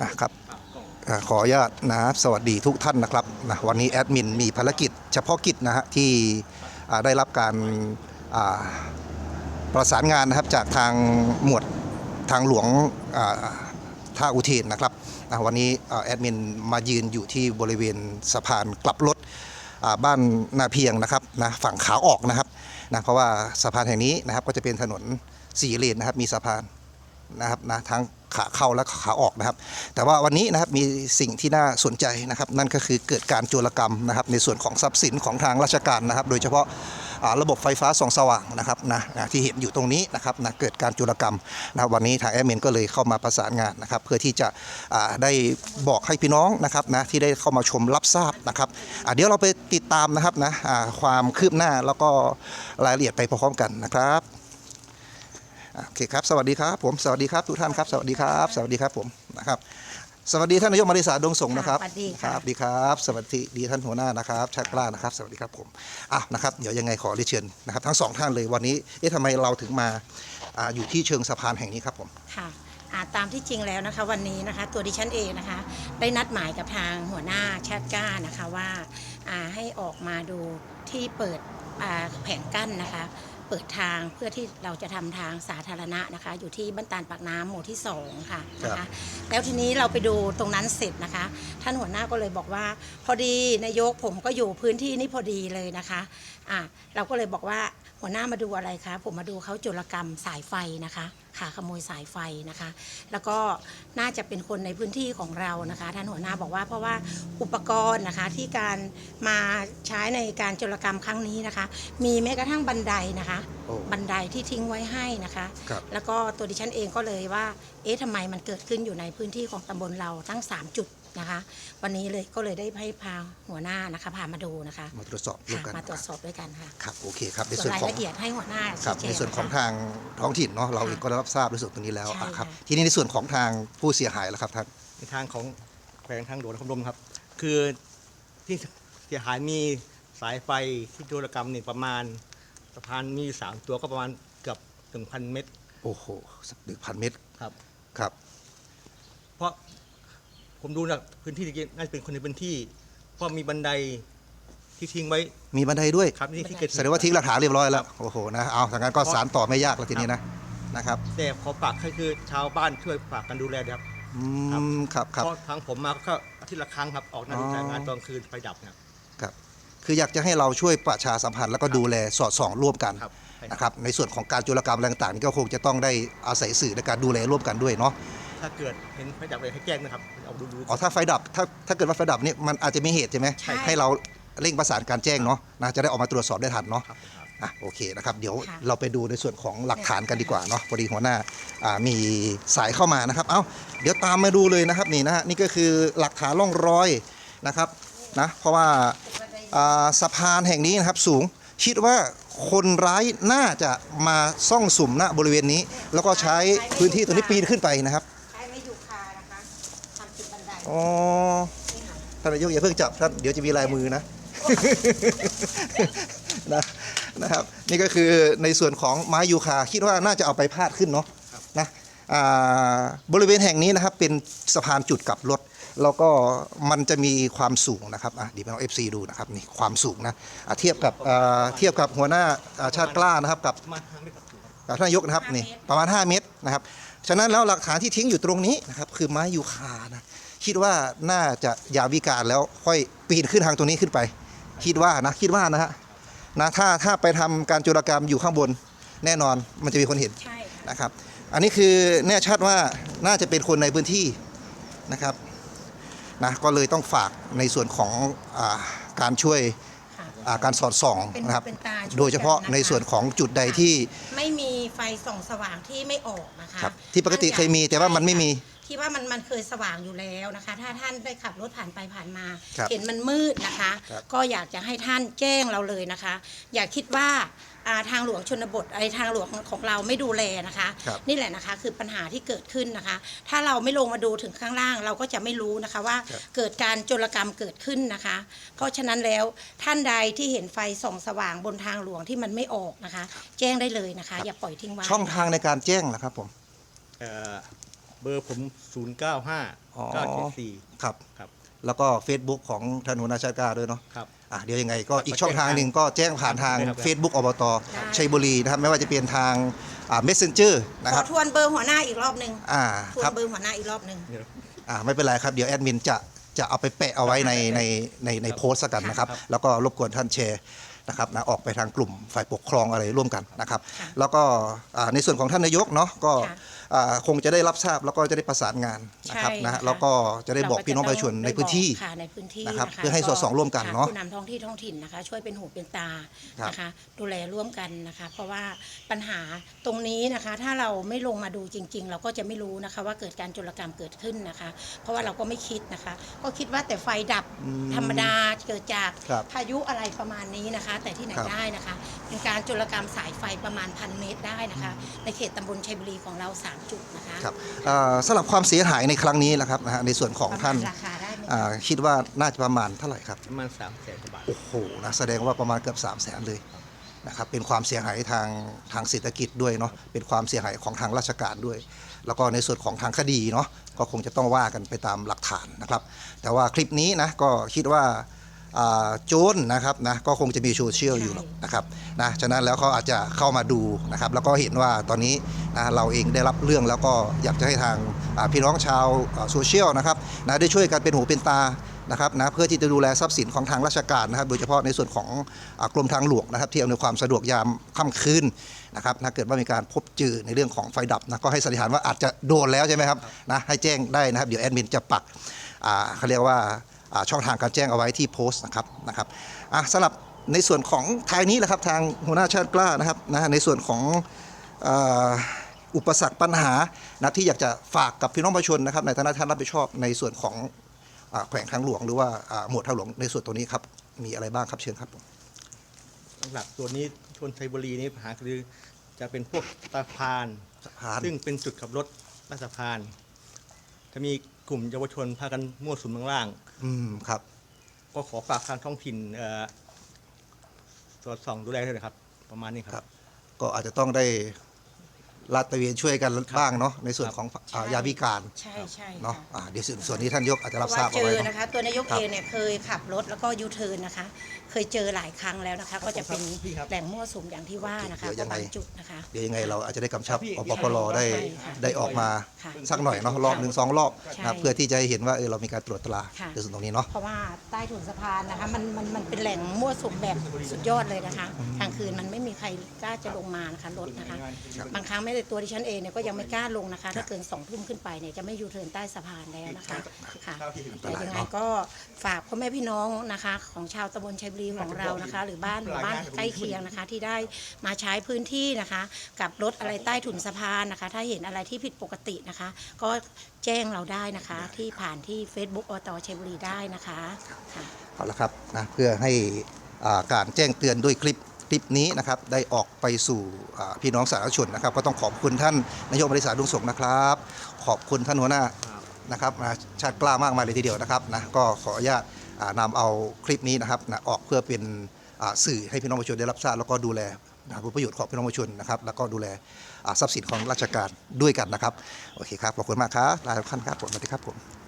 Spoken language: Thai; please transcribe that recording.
อะครับขออนุญาตนะครับสวัสดีทุกท่านนะครับนะวันนี้แอดมินมีภารกิจเฉพาะกิจนะฮะที่ได้รับการประสานงานนะครับจากทางหมวดทางหลวงท่าอุเทนนะครับนะวันนี้แอดมินมายืนอยู่ที่บริเวณสะพานกลับรถบ้านนาเพียงนะครับนะฝั่งขาออกนะครับนะเพราะว่าสะพานแห่งนี้นะครับก็จะเป็นถนนสี่เลนนะครับมีสะพาน นะครับนะทั้งขาเข้าและขาออกนะครับ แต่ว่าวันนี้นะครับมีสิ่งที่น่าสนใจนะครับ นั่นก็คือเกิดการโจรกรรมนะครับ ในส่วนของทรัพย์สินของทางราชการนะครับ โดยเฉพาะาระบบไฟฟ้าส่องสว่างนะครับนะนะที่เห็นอยู่ตรงนี้นะครับนะเกิดการโจรกรรมนะวันนี้ทางแอดมินก็เลยเข้ามาประสานงานนะครับ เพื่อที่จะได้บอกให้พี่น้องนะครับนะที่ได้เข้ามาชมรับทราบนะครับเดี๋ยวเราไปติดตามนะครับนะความคืบหน้าแล้วก็รายละเอียดไปพร้อมกันนะครับ โอเคครับ สวัสดีครับผมสวัสดีครับทุกท่านครับ สวัสดีครับ สวัสดีครับผมนะครับ สวัสดีท่านนายกมาริสาดวงสงฆ์นะครับสวัสดีคค่ะรับสวัสดีครับ สวัสดีท่านหัวหน้านะครับชักกล้านะครับ สวัสดีครับผมอะนะครับเดี๋ยวยังไงขอเรียนเชิญนะครับทั้งสองท่านเลยวันนี้เอ๊ะทำไมเราถึงมาอ่าอยู่ที่เชิงสะพานแห่งนี้ครับผม ค่ะอ่าตามที่จริงแล้วนะคะวันนี้นะคะตัวดิฉันเองนะคะ ได้นัดหมายกับทางหัวหน้าชาติก้านะคะว่าอ่าให้ออกมาดูที่เปิดอ่าแผงกั้นนะคะ เปิดทางเพื่อที่เราจะทำทางสาธารณะนะคะ อยู่ที่บ้านตาลปากน้ำหมู่ที่สองค่ะนะคะแล้วทีนี้เราไปดูตรงนั้นเสร็จนะคะ ท่านหัวหน้าก็เลยบอกว่า พอดีนายกผมก็อยู่พื้นที่นี้พอดีเลยนะคะอะเราก็เลยบอกว่าหัวหน้ามาดูอะไรคะผมมาดูเขาโจรกรรมสายไฟนะคะขาขโมยสายไฟนะคะ แล้วก็น่าจะเป็นคนในพื้นที่ของเรานะคะ ท่านหัวหน้าบอกว่าเพราะว่าอุปกรณ์นะคะที่การมาใช้ในการโจรกรรมครั้งนี้นะคะ มีแม้กระทั่งบันไดนะคะ โอ้บันไดที่ทิ้งไว้ให้นะคะ ครับ แล้วก็ตัวดิฉันเองก็เลยว่า เอ๊ะทำไมมันเกิดขึ้นอยู่ในพื้นที่ของตำบลเราทั้ง 3 จุด นะคะ วันนี้เลยก็เลยได้ให้พาหัวหน้านะคะพามาดูนะคะมาตรวจสอบร่วมค่ะกันมาตรวจสอบด้วยกันค่ะครับโอเคครับในส่ส่ววนนรายของละเอียดให้หัวหน้าครับชี้ในแจส่วนของะคะ ทางท้องถิ่นเนาะเราค่ะเองก็ได้รับทราบในส่วนตรงนี้แล้วใช่อะครับค่ะ ทีนี้ในส่วนของทางผู้เสียหายแล้วครับท่าน ในทางของแขวงทางหลวงนครพนมครับ คือที่เสียหายมีสายไฟที่โจรกรรมนี่ประมาณสะพานมีสามตัวก็ประมาณเกือบถึงพันเมตรโอ้โหสักหนึ่งพันเมตรครับ ครับ เพราะ ผมดูจากพื้นที่ที่น่าจะเป็นคนในพื้นที่เพราะมีบันไดที่ทิ้งไว้มีบันไดด้วยครับที่ที่เกิดแสดงว่าทิ้งหลักฐานเรียบร้อยแล้วโอ้โหนะเอาทางนั้นก็สารต่อไม่ยากแล้วทีนี้นะนะครับแต่ขอฝากให้คือชาวบ้านช่วยฝากกันดูแลด้วยครับ อืครับมครับครับ เพราะทางผมมาก็อาทิตย์ละครั้งครับ ออกหน้าที่อ๋อจ่ายงานตอนคืนไฟดับนะครับ ครับคืออยากจะให้เราช่วยประชาสัมพันธ์แล้วก็ดูแลสอดส่องร่วมกันครับใช่ครับ นะครับในส่วนของการจุลกรรมอะไรต่างๆนี่ก็คงจะต้องได้อาศัยสื่อในการดูแลร่วมกันด้วยเนาะ ถ้าเกิดเห็นไฟดับเลยให้แจ้งนะครับเอาดูดู อ๋อถ้าไฟดับถ้าถ้าเกิดว่าไฟดับนี่มันอาจจะมีเหตุใช่ไหมใช่ให้เราเร่งประสานการแจ้งเนาะนะจะได้ออกมาตรวจสอบได้ทันเนาะครับครับ อะโอเคนะครับเดี๋ยวค่ะเราไปดูในส่วนของหลักฐานกันดีกว่าเนาะพอดีหัวหน้าอ่ามีสายเข้ามานะครับ เอ้าเดี๋ยวตามมาดูเลยนะครับนี่นะฮะนี่ก็คือหลักฐานร่องรอยนะครับนะเพราะว่า อ่าสะพานแห่งนี้นะครับสูงคิดว่าคนร้ายน่าจะมาซ่องสุมณบริเวณนี้ แล้วก็ใช้พื้นที่ตรงนี้ปีนขึ้นไปนะครับ ใช้ไม่ยูคานะคะทำจุดบันได อ๋อท่านนายกอย่าเพิ่งจับท่านเดี๋ยวจะมีลายมือนะ นะนะครับ นี่ก็คือในส่วนของไม้ยูคาคิดว่าน่าจะเอาไปพาดขึ้นเนาะนะบริเวณแห่งนี้นะครับเป็นสะพานจุดกลับรถ แล้วก็มันจะมีความสูงนะครับอะดีไปเอาเอฟซีดูนะครับนี่ความสูงนะอะเทียบกับอ่าเทียบกับหัวหน้าอ่าชาติกล้านะครับกับประมาณห้าเมตรครับกับท่านนายกนะครับนี่ประมาณ 5 เมตรนะครับ ฉะนั้นแล้วหลักฐานที่ทิ้งอยู่ตรงนี้นะครับคือไม้ยูคานะ คิดว่าน่าจะยามวิการแล้วค่อยปีนขึ้นทางตรงนี้ขึ้นไป คิดว่านะคิดว่านะฮะนะถ้าถ้าไปทำการโจรกรรมอยู่ข้างบนแน่นอนมันจะมีคนเห็นใช่ค่ะนะครับ อันนี้คือแน่ชัดว่าน่าจะเป็นคนในพื้นที่นะครับนะก็เลยต้องฝากในส่วนของอาการช่วยค่ะอ่าการสอดส่องเป็นนะครับเป็นตาช่วยโดยเฉพาะกันนะคะในส่วนของจุดใดที่ไม่มีไฟส่องสว่างที่ไม่ออกนะคะครับที่ปกติเคยมีแต่ว่ามันไม่มี ที่ว่ามันมันเคยสว่างอยู่แล้วนะคะ ถ้าท่านได้ขับรถผ่านไปผ่านมา ครับเห็นมันมืดนะคะ ครับ ก็อยากจะให้ท่านแจ้งเราเลยนะคะ อย่าคิดว่าอ่าทางหลวงชนบทไอ้ทางหลวงของเราไม่ดูแลนะคะ ครับ นี่แหละนะคะคือปัญหาที่เกิดขึ้นนะคะ ถ้าเราไม่ลงมาดูถึงข้างล่างเราก็จะไม่รู้นะคะว่าครับเกิดการโจรกรรมเกิดขึ้นนะคะ เพราะฉะนั้นแล้วท่านใดที่เห็นไฟส่องสว่างบนทางหลวงที่มันไม่ออกนะคะ แจ้งได้เลยนะคะ อย่าปล่อยทิ้งไว้ ช่องทางในการแจ้งนะครับผม เอ่อ เบอร์ผม 0 9อ๋อ5 9 7 4 ครับ ครับ แล้วก็ Facebook ของท่านหัวหน้าชาติกล้าด้วยเนาะครับ อะเดี๋ยวยังไงก็อีกช่องทางหนึ่งก็แจ้งผ่านทาง ได้ครับ Facebook อบตได้ชัยบุรีนะครับ ไม่ว่าจะเป็นทางอ่า Messenger นะขคอรับทวนเบอร์หัวหน้าอีกรอบหนึ่งอ่าทวครันบเบอร์หัวหน้าอีกรอบหนึ่งเนี่ยอ่าไม่เป็นไรครับ เดี๋ยวแอดมินจะจะเอาไปแปะเอาไว้ในในในในโพสต์กันนะครับครับแล้วก็รบกวนท่านแชร์ นะครับนะออกไปทางกลุ่มฝ่ายปกครองอะไรร่วมกันนะครับค่ะแล้วก็อ่าในส่วนของท่านนายกเนาะก็ค่ะอ่าคงจะได้รับทราบแล้วก็จะได้ประสานงานนะครับใช่นะฮะค่ะแล้วก็จะได้บอกพี่น้องประชาชนในพื้นที่ค่ะในพื้นที่นะครับะเพื่อให้สอดส่องร่วมกันเนอะผู้นำท้องที่ท้องถิ่นนะคะ ช่วยเป็นหูเป็นตาครับนะคะดูแลร่วมกันนะคะ เพราะว่าปัญหาตรงนี้นะคะ ถ้าเราไม่ลงมาดูจริง ๆ เราก็จะไม่รู้นะคะว่าเกิดการโจรกรรมเกิดขึ้นนะคะ เพราะว่าเราก็ไม่คิดนะคะ ก็คิดว่าแต่ไฟดับอืมธรรมดาเกิดจากครับพายุอะไรประมาณนี้นะคะแต่ที่ไหนครับ ได้นะคะ เป็นการโจรกรรมสายไฟประมาณพันเมตรได้นะคะ ในเขตตำบลชัยบุรีของเราสามจุดนะคะครับเอ่อสำหรับความเสียหายในครั้งนี้นะครับนะฮะในส่วนของประมณท่านราคาได้ไหมอ่าคิดว่าน่าจะประมาณเท่าไหร่ครับ ประมาณ3แสนกว่าบาท โอ้โหนะแสดงว่าประมาณเกือบ3 0 0แสนเลยนะครับ เป็นความเสียหายทางทางเศรษฐกิจด้วยเนาะ เป็นความเสียหายของทางราชการด้วย แล้วก็ในส่วนของทางคดีเนาะ ก็คงจะต้องว่ากันไปตามหลักฐานนะครับ แต่ว่าคลิปนี้นะก็คิดว่าอ่าโจรนนะครับนะก็คงจะมีโซเชียลอยู่หรอกนะครับนะฉะนั้นแล้วเขาอาจจะเข้ามาดูนะครับแล้วก็เห็นว่าตอนนี้นะเราเองได้รับเรื่องแล้วก็อยากจะให้ทางพี่น้องชาวโซเชียลนะครับนะได้ช่วยกันเป็นหูเป็นตานะครับนะเพื่อที่จะดูแลทรัพย์สินของทางราชการนะครับ โดยเฉพาะในส่วนของอกรมทางหลวงนะครับ ที่อำนวยความสะดวกยามค่ำคืนนะครับถ้าเกิดว่ามีการพบเจอในเรื่องของไฟดับนะก็ให้สันนิษฐานว่าอาจจะโดนแล้วใช่ไหมครับนะให้แจ้งได้นะครับ เดี๋ยวแอดมินจะปักเขาเรียกว่า ช่องทางการแจ้งเอาไว้ที่โพสต์นะครับนะครับอะสำหรับในส่วนของทายนี้แหละครับทางหัวหน้าชาติกล้านะครับนะในส่วนของเอ่ออุปสรรคปัญหานะที่อยากจะฝากกับพี่น้องประชาชนนะครับในฐานะท่านรับผิดชอบในส่วนของอ่าแขวงทางหลวงหรือว่าอ่าหมวดทางหลวงในส่วนตัวนี้ครับมีอะไรบ้างครับเชิญครับผมหลักๆตัวนี้ชนไซบุรีนี่ปัญหาคือจะเป็นพวกสะพานสะพานซึ่งเป็นจุดขับรถใต้สะพาน จะมี กลุ่มเยาวชนพากันมั่วสุมข้างล่าง อืมครับ ก็ขอฝากทางท้องถิ่นเอ่อตรวจส่องดูแลด้วยนะครับ ประมาณนี้คครัรับ บ ก็อาจจะต้องได้ ลาดตระเวนช่วยกันบ้างเนาะในส่วนของอ่าใช่ยาพิการใช่ใช่เนาะค่ะอ่าเดี๋ยวส่วนส่วนนี้ท่านยกอาจจะรับทราบเพเอาราะไว้ว่าเจอเนาะ นะคะ ตัวนายกครับ เองเนี่ยเคยขับรถแล้วก็ยูเทิร์นนะคะ เคยเจอหลายครั้งแล้วนะคะ ก็จะเป็นพี่ครับแหล่งมั่วสุมอย่างที่ว่านะคะเดี๋ยวยัก็งไงบางจุดนะคะ เดี๋ยวยังไงเราอาจจะได้กำชับพี่ อปปรได้ใช่ค่ะได้ออกมาค่ะสักหน่อยเนาะรอบหนึ่งสองรอบใช่นะครับเพื่อที่จะให้เห็นว่าเออเรามีการตรวจตราค่ะ ในส่วนตรงนี้เนาะ เพราะว่าใต้ถุนสะพานนะคะมันมันมันเป็นแหล่งมั่วสุมแบบสุดยอดเลยนะคะกลางคืนมันไม่มีใครกล้าจะลงมานะคะรถนะคะ บางครั้งไม่แต่ตัวดิฉันเองเนี่ยก็ยังไม่กล้าลงนะคะ ถ้าเกินสองทุ่มขึ้นไปเนี่ยจะไม่ยูเทิร์นใต้สะพานแล้วนะคะค่ะแต่ยังไงก็ฝากพ่อแม่พี่น้องนะคะ ของชาวตำบลชัยบุรีของเรานะคะ หรือบ้านหมู่บ้านใกล้เคียงนะคะ ที่ได้มาใช้พื้นที่นะคะ กับรถอะไรใต้ถุนสะพานนะคะ ถ้าเห็นอะไรที่ผิดปกตินะคะ ก็แจ้งเราได้นะคะที่ผ่านที่ Facebook อตชัยบุรีได้นะคะค่ะเอาละครับนะเพื่อให้อ่าการแจ้งเตือนด้วยคลิปค ลิปนี้นะครับได้ออกไปสู่พี่น้องสาธารณชนนะครับ ก็ต้องขอบคุณท่านนายกบริษัทดุงสงนะครับ ขอบคุณท่านหัวหน้านะครับชาติกล้ามากมายเลยทีเดียวนะครับนะก็ขออนุญาตนำเอาคลิปนี้นะครับนะออกเพื่อเป็นสื่อให้พี่น้องประชาชนได้รับทราบแล้วก็ดูแลผลประโยชน์ของพี่น้องประชาชนนะครับ แล้วก็ดูแลทรัพย์สินของราชการด้วยกันนะครับ โอเคครับ ขอบคุณมากครับลาทุกท่านครับผมสวัสดีครับผม